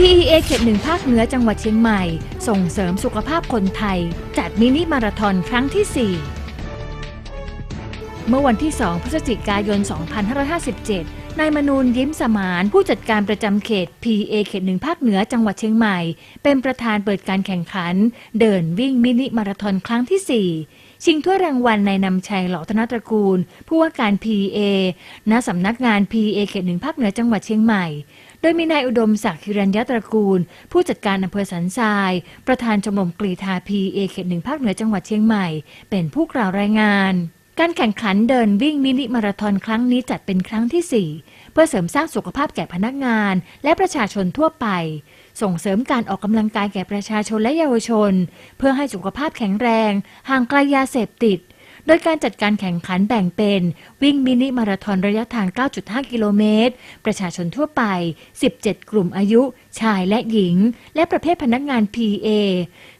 PEA เขตหนึ่งภาคเหนือจังหวัดเชียงใหม่ ส่งเสริมสุขภาพคนไทย จัดมินิมาราธอนครั้งที่ 4 เมื่อวันที่ 2 พฤศจิกายน 2557 นายมนูนยิ้มสมาน ผู้จัดการประจำเขต PA เขตหนึ่งภาคเหนือจังหวัดเชียงใหม่ เป็นประธานเปิดการแข่งขัน เดินวิ่งมินิมาราธอนครั้งที่ 4 ชิงถ้วยรางวัลในนำชัยหล่าธนตระกูล ผู้ว่าการ PA ณสำนักงาน PA เขตหนึ่งภาคเหนือจังหวัดเชียงใหม่ โดยมีนายอุดมศักดิ์ฮิรัญยตระกูล ผู้จัดการอำเภอสันทราย ประธานชมรมกรีธา PA เขตหนึ่งภาคเหนือจังหวัดเชียงใหม่ เป็นผู้กล่าวรายงานการแข่งขันเดินวิ่งมินิมาราธอนครั้งนี้จัดเป็นครั้งที่ 4 พื่อเสริมสร้างสุขภาพแก่พนักงาน และประชาชนทั่วไป ส่งเสริมการออกกำลังกายแก่ประชาชนและเยาวชน เพื่อให้สุขภาพแข็งแรง ห่างไกลยาเสพติด โดยการจัดการแข่งขันแบ่งเป็น วิ่งมินิมาราธอนระยะทาง 9.5 กิโลเมตร ประชาชนทั่วไป 17 กลุ่มอายุ ชายและหญิง และประเภทพนักงาน PA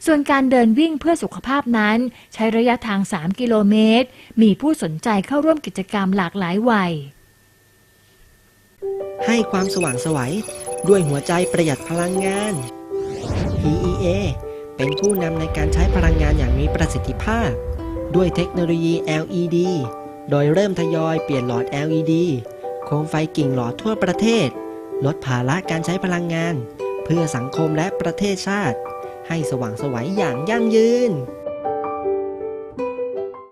ส่วนการเดินวิ่งเพื่อสุขภาพนั้น ใช้ระยะทาง 3 กิโลเมตร มีผู้สนใจเข้าร่วมกิจกรรมหลากหลายวัย ให้ความสว่างสวัยด้วยหัวใจประหยัดพลังงาน PEA เป็นผู้นำในการใช้พลังงานอย่างมีประสิทธิภาพ ด้วยเทคโนโลยี LED โดยเริ่มทยอยเปลี่ยนหลอด LED โคมไฟกิ่งหลอดทั่วประเทศ ลดภาระการใช้พลังงาน เพื่อสังคมและประเทศชาติ ให้สว่างสวัยอย่างยั่งยืน